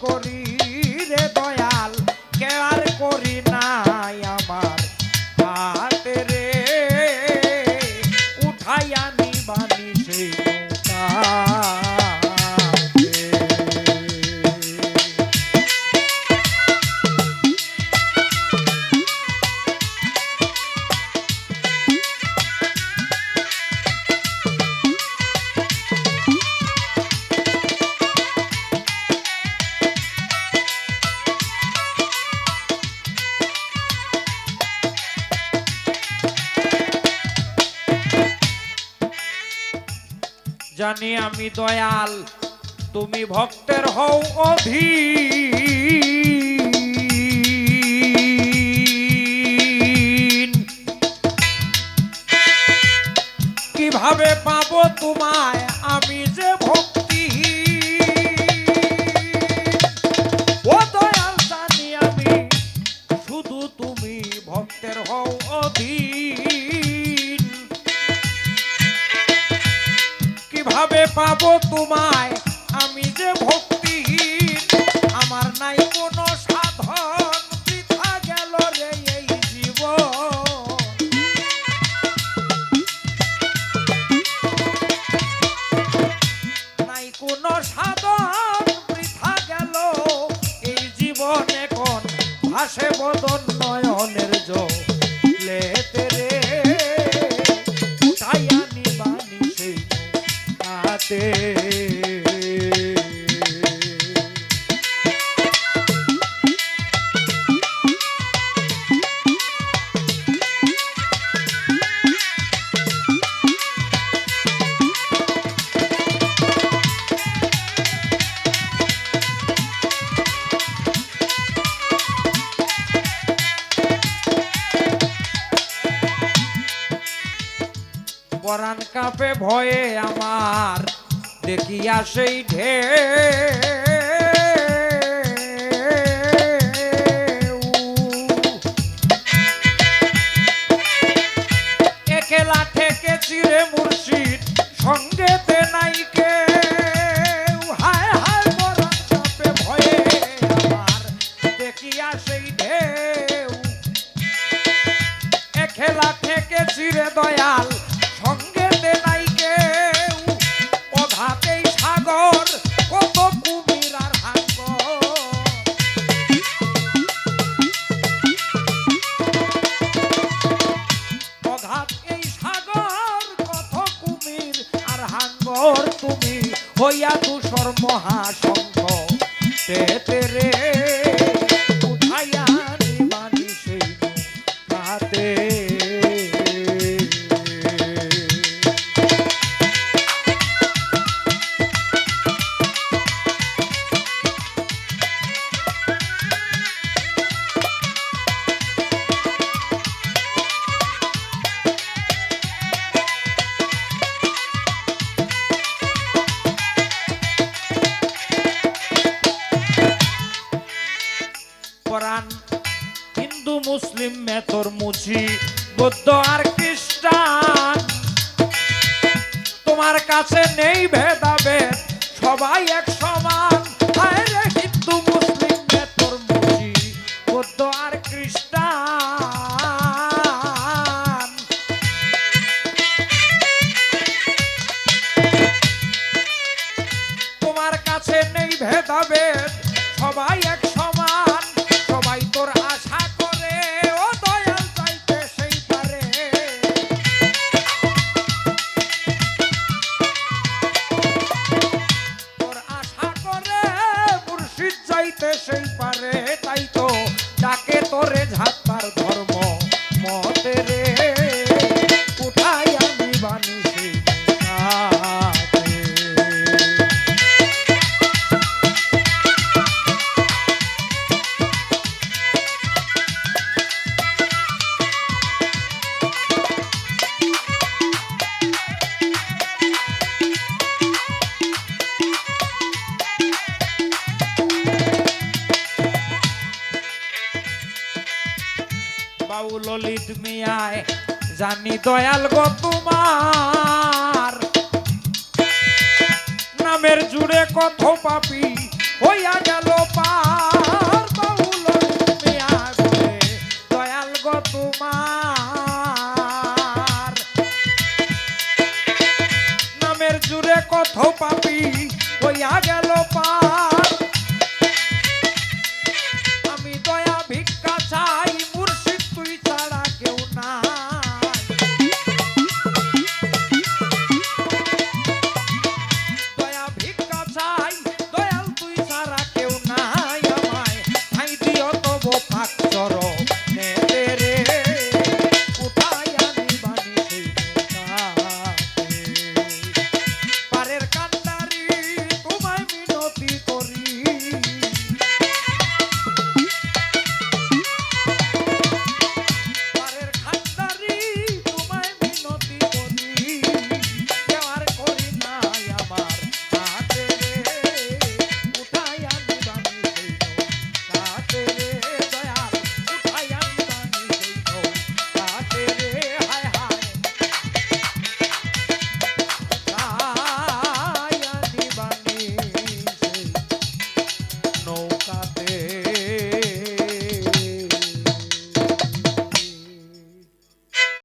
corrí জানি আমি দয়াল, তুমি ভক্তের হও অধীন। কীভাবে পাবো তোমায় আমি যে ভক্তি? ও দয়াল, জানি আমি শুধু তুমি ভক্তের হও অধীন। কীভাবে পাবো তোমায়? আমি যে ভক্তিহীন, আমার নাই কোনো সাধন। বৃথা গেল রে এই নাই কোনো সাধন গেল। এই জীবনে কোন ভাসে বদন পরাণ কাপে ভয়ে আমার। দেখিয়া সেই ঢে চিরে মুর্শিদ, সঙ্গেতে নাই কে হায় হায় ভয়ে আমার, দেখিয়া সেই এ খেলা থেকে চিরে দয়াল তুষর মহাশঙ্খ বৌদ্ধ আর খ্রিস্টান। তোমার কাছে নেই ভেদাভেদ সবাই এক সেই পারে। ললিত মিয়ায় জানি দয়াল গো তোমার। নামের জুড়ে কত পাপি হইয়া গেল পার। বাউল মিয়া দয়াল গো তোমার। নামের জুড়ে কত পাপি